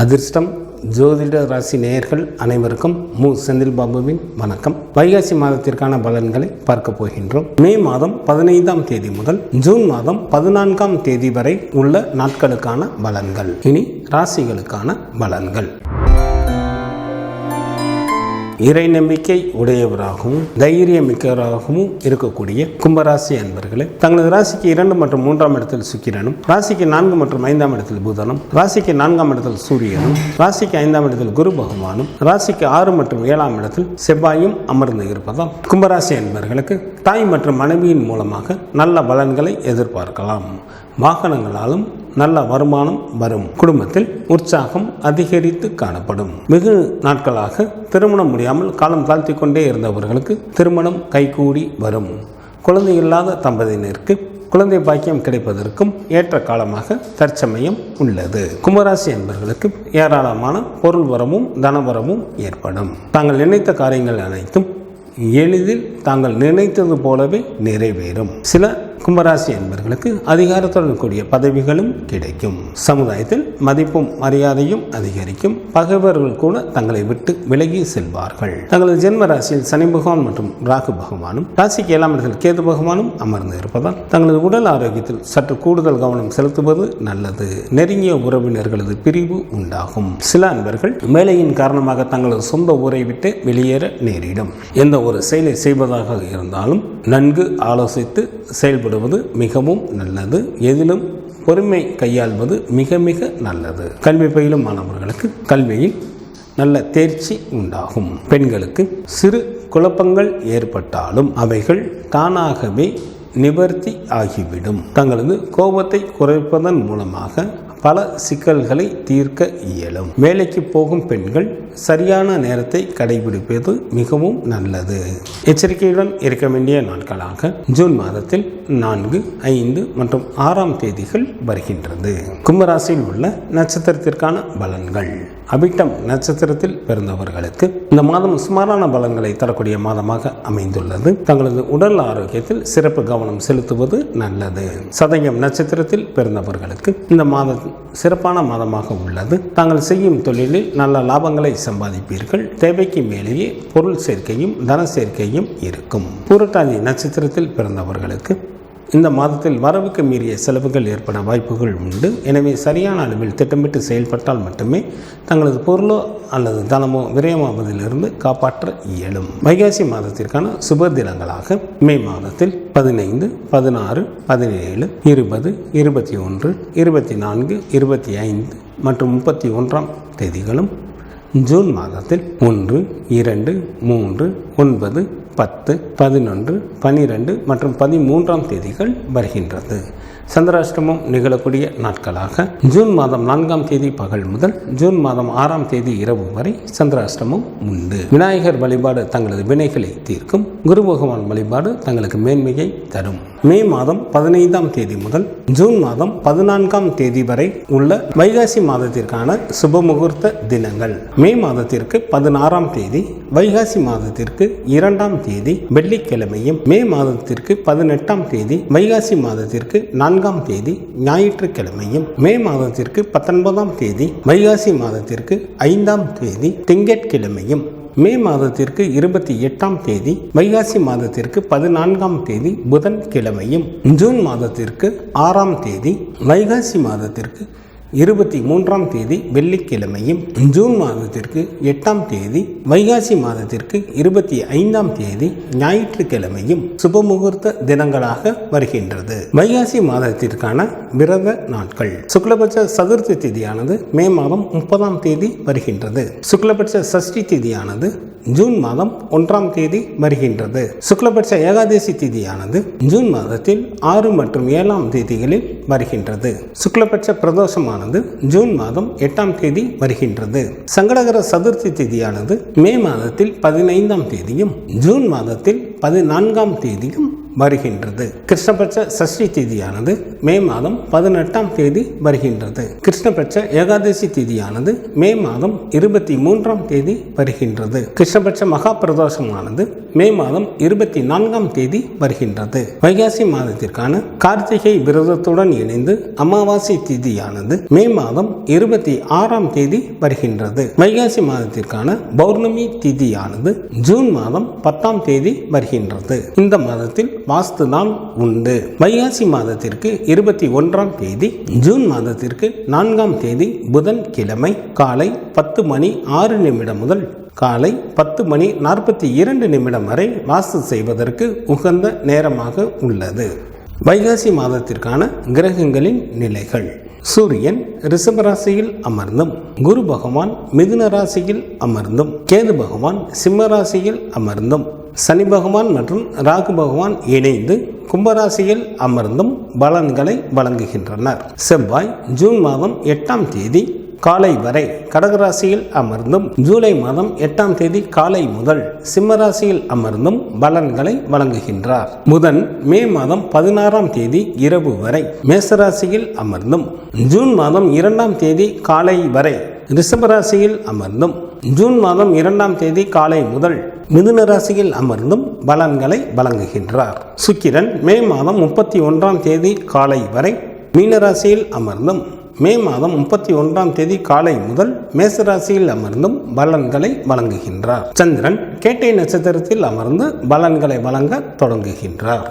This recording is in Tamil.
அதிர்ஷ்டம் ஜோதிட ராசி நேயர்கள் அனைவருக்கும் மு. செந்தில் பாபுவின் வணக்கம். வைகாசி மாதத்திற்கான பலன்களை பார்க்க போகின்றோம். மே மாதம் பதினைந்தாம் தேதி முதல் ஜூன் மாதம் பதினான்காம் தேதி வரை உள்ள நாட்களுக்கான பலன்கள். இனி ராசிகளுக்கான பலன்கள். இறை நம்பிக்கை உடையவராகவும் தைரியமிக்கவராகவும் இருக்கக்கூடிய கும்பராசி அன்பர்களே தங்களது ராசிக்கு இரண்டு மற்றும் மூன்றாம் இடத்தில் சுக்கிரனும் ராசிக்கு நான்கு மற்றும் ஐந்தாம் இடத்தில் புதனும் ராசிக்கு நான்காம் இடத்தில் சூரியனும் ராசிக்கு ஐந்தாம் இடத்தில் குரு பகவானும் ராசிக்கு ஆறு மற்றும் ஏழாம் இடத்தில் செவ்வாயும் அமர்ந்து இருப்பதால் கும்பராசி அன்பர்களுக்கு தாய் மற்றும் மனைவியின் மூலமாக நல்ல பலன்களை எதிர்பார்க்கலாம். வாகனங்களாலும் நல்ல வருமானம் வரும். குடும்பத்தில் உற்சாகம் அதிகரித்து காணப்படும். வெகு நாட்களாக திருமணம் முடியாமல் காலம் தாழ்த்தி கொண்டே இருந்தவர்களுக்கு திருமணம் கைகூடி வரும். குழந்தை இல்லாத தம்பதியினருக்கு குழந்தை பாக்கியம் கிடைப்பதற்கும் ஏற்ற காலமாக தற்சமயம் உள்ளது. கும்பராசி என்பவர்களுக்கு ஏராளமான பொருள் வரமும் தனவரமும் ஏற்படும். தாங்கள் நினைத்த காரியங்கள் அனைத்தும் எளிதில் தாங்கள் நினைத்தது போலவே நிறைவேறும். சில கும்பராசி என்பவர்களுக்கு அதிகாரத்துடன் கூடிய பதவிகளும் கிடைக்கும். சமுதாயத்தில் மதிப்பும் மரியாதையும் அதிகரிக்கும். பகைவர்கள் கூட தங்களை விட்டு விலகி செல்வார்கள். தங்களது ஜென்ம ராசியில் சனி பகவான் மற்றும் ராகு பகவானும் ராசிக்கு ஏழாம் இடத்தில் கேது பகவானும் அமர்ந்து இருப்பதால் தங்களது உடல் ஆரோக்கியத்தில் சற்று கூடுதல் கவனம் செலுத்துவது நல்லது. நெருங்கிய உறவினர்களது பிரிவு உண்டாகும். சில அன்பர்கள் வேலையின் காரணமாக தங்களது சொந்த ஊரை விட்டு வெளியேற நேரிடும். எந்த ஒரு செயலை செய்வதாக இருந்தாலும் நன்கு ஆலோசித்து செயல்படுவது மிகவும் நல்லது. எதிலும் பொறுமை கையாள்வது மிக மிக நல்லது. கல்வி பயிலும் மாணவர்களுக்கு கல்வியில் நல்ல தேர்ச்சி உண்டாகும். பெண்களுக்கு சிறு குழப்பங்கள் ஏற்பட்டாலும் அவைகள் தானாகவே நிவர்த்தி ஆகிவிடும். தங்களது கோபத்தை குறைப்பதன் மூலமாக பல சிக்கல்களை தீர்க்க இயலும். வேலைக்கு போகும் பெண்கள் சரியான நேரத்தை கடைபிடிப்பது மிகவும் நல்லது. எச்சரிக்கையுடன் இருக்க வேண்டிய நாட்களாக ஜூன் மாதத்தில் நான்கு ஐந்து மற்றும் ஆறாம் தேதிகள் வருகின்றது. கும்பராசியில் உள்ள நட்சத்திரத்திற்கான பலன்கள். அபிட்டம் நட்சத்திரத்தில் பிறந்தவர்களுக்கு இந்த மாதம் சுமாரான பலன்களை தரக்கூடிய மாதமாக அமைந்துள்ளது. தங்களது உடல் ஆரோக்கியத்தில் சிறப்பு கவனம் செலுத்துவது நல்லது. சதயம் நட்சத்திரத்தில் பிறந்தவர்களுக்கு இந்த மாதம் சிறப்பான மாதமாக உள்ளது. தாங்கள் செய்யும் தொழிலில் நல்ல லாபங்களை சம்பாதிப்பீர்கள். தேவைக்கு மேலேயே பொருள் சேர்க்கையும் தன சேர்க்கையும் இருக்கும். பூரட்டாதி நட்சத்திரத்தில் பிறந்தவர்களுக்கு இந்த மாதத்தில் வரவுக்கு மீறிய செலவுகள் ஏற்பட வாய்ப்புகள் உண்டு. எனவே சரியான அளவில் திட்டமிட்டு செயல்பட்டால் மட்டுமே தங்களது பொருளோ அல்லது தனமோ விரயமாவதிலிருந்து காப்பாற்ற இயலும். வைகாசி மாதத்திற்கான சுப தினங்களாக மே மாதத்தில் பதினைந்து பதினாறு பதினேழு இருபது இருபத்தி ஒன்று இருபத்தி நான்கு இருபத்தி ஐந்து மற்றும் முப்பத்தி ஒன்றாம் தேதிகளும் ஜூன் மாதத்தில் ஒன்று இரண்டு மூன்று ஒன்பது பத்து பதினொன்று பனிரெண்டு மற்றும் பதிமூன்றாம் தேதிகள் வருகின்றது. சந்திராஷ்டிரமம் நிகழக்கூடிய நாட்களாக ஜூன் மாதம் நான்காம் தேதி பகல் முதல் ஜூன் மாதம் ஆறாம் தேதி இரவு வரை சந்திராஷ்டிரமம் உண்டு. விநாயகர் வழிபாடு தங்களது வினைகளை தீர்க்கும். குரு பகவான் வழிபாடு தங்களுக்கு மேன்மையை தரும். மே மாதம் பதினைந்தாம் தேதி முதல் ஜூன் மாதம் பதினான்காம் தேதி வரை உள்ள வைகாசி மாதத்திற்கான சுப முகூர்த்த தினங்கள். மே மாதத்திற்கு பதினாறாம் தேதி வைகாசி மாதத்திற்கு இரண்டாம் தேதி வெள்ளிக்கிழமையும் மே மாதத்திற்கு பதினெட்டாம் தேதி வைகாசி மாதத்திற்கு நான்காம் தேதி ஞாயிற்றுக்கிழமையும் மே மாதத்திற்கு பத்தொன்பதாம் தேதி வைகாசி மாதத்திற்கு ஐந்தாம் தேதி திங்கட்கிழமையும் மே மாதத்திற்கு இருபத்தி எட்டாம் தேதி வைகாசி மாதத்திற்கு பதினான்காம் தேதி புதன் கிழமையும் ஜூன் மாதத்திற்கு ஆறாம் தேதி வைகாசி மாதத்திற்கு இருபத்தி மூன்றாம் தேதி வெள்ளிக்கிழமையும் ஜூன் மாதத்திற்கு எட்டாம் தேதி வைகாசி மாதத்திற்கு இருபத்தி ஐந்தாம் தேதி ஞாயிற்றுக்கிழமையும் சுபமுகூர்த்த தினங்களாக வருகின்றது. வைகாசி மாதத்திற்கான விரத நாட்கள். சுக்லபட்ச சதுர்த்தி திதியானது மே மாதம் முப்பதாம் தேதி வருகின்றது. சுக்லபட்ச சஷ்டி திதியானது ஜூன் மாதம் ஒன்றாம் தேதி வருகின்றது. சுக்லபட்ச ஏகாதசி திதியானது ஜூன் மாதத்தில் ஆறு மற்றும் ஏழாம் தேதிகளில் வருகின்றது. சுக்லபட்ச பிரதோஷமானது ஜூன் மாதம் எட்டாம் தேதி வருகின்றது. சங்கடகர சதுர்த்தி திதியானது மே மாதத்தில் பதினைந்தாம் தேதியும் ஜூன் மாதத்தில் பதினான்காம் தேதியும் வருகின்றது. கிருஷ்ணபட்ச சஷ்டி திதியானது மே மாதம் பதினெட்டாம் தேதி வருகின்றது. கிருஷ்ணபட்ச ஏகாதசி திதியானது மே மாதம் இருபத்தி மூன்றாம் தேதி வருகின்றது. கிருஷ்ணபட்ச மகா பிரதோஷமானது மே மாதம் இருபத்தி நான்காம் தேதி வருகின்றது. வைகாசி மாதத்திற்கான கார்த்திகை விரதத்துடன் இணைந்து அமாவாசை திதியானது மே மாதம் இருபத்தி ஆறாம் தேதி வருகின்றது. வைகாசி மாதத்திற்கான பௌர்ணமி திதியானது ஜூன் மாதம் பத்தாம் தேதி வருகின்றது. இந்த மாதத்தில் வாஸ்து நாள் உண்டு. வைகாசி மாதத்திற்கு இருபத்தி ஒன்றாம் தேதி ஜூன் மாதத்திற்கு நான்காம் தேதி புதன் கிழமை காலை பத்து மணி ஆறு நிமிடம் முதல் காலை பத்து மணி நாற்பத்தி இரண்டு நிமிடம் வரை வாஸ்து செய்வதற்கு உகந்த நேரமாக உள்ளது. வைகாசி மாதத்திற்கான கிரகங்களின் நிலைகள். சூரியன் ரிஷபராசியில் அமர்ந்தும் குரு பகவான் மிதுன ராசியில் அமர்ந்தும் கேது பகவான் சிம்ம ராசியில் அமர்ந்தும் சனி பகவான் மற்றும் ராகு பகவான் இணைந்து கும்பராசியில் அமர்ந்தும் பலன்களை வழங்குகின்றனர். செவ்வாய் ஜூன் மாதம் எட்டாம் தேதி காலை வரை கடகராசியில் அமர்ந்தும் ஜூலை மாதம் எட்டாம் தேதி காலை முதல் சிம்மராசியில் அமர்ந்தும் பலன்களை வழங்குகின்றார். புதன் மே மாதம் பதினாறாம் தேதி இரவு வரை மேசராசியில் அமர்ந்தும் ஜூன் மாதம் இரண்டாம் தேதி காலை வரை ரிஷபராசியில் அமர்ந்தும் ஜூன் மாதம் இரண்டாம் தேதி காலை முதல் மிதுன ராசியில் அமர்ந்தும் பலன்களை வழங்குகின்றார். சுக்கிரன் மே மாதம் முப்பத்தி ஒன்றாம் தேதி காலை வரை மீனராசியில் அமர்ந்தும் மே மாதம் முப்பத்தி ஒன்றாம் தேதி காலை முதல் மேசராசியில் அமர்ந்தும் பலன்களை வழங்குகின்றார். சந்திரன் கேட்டை நட்சத்திரத்தில் அமர்ந்து பலன்களை வழங்க தொடங்குகின்றார்.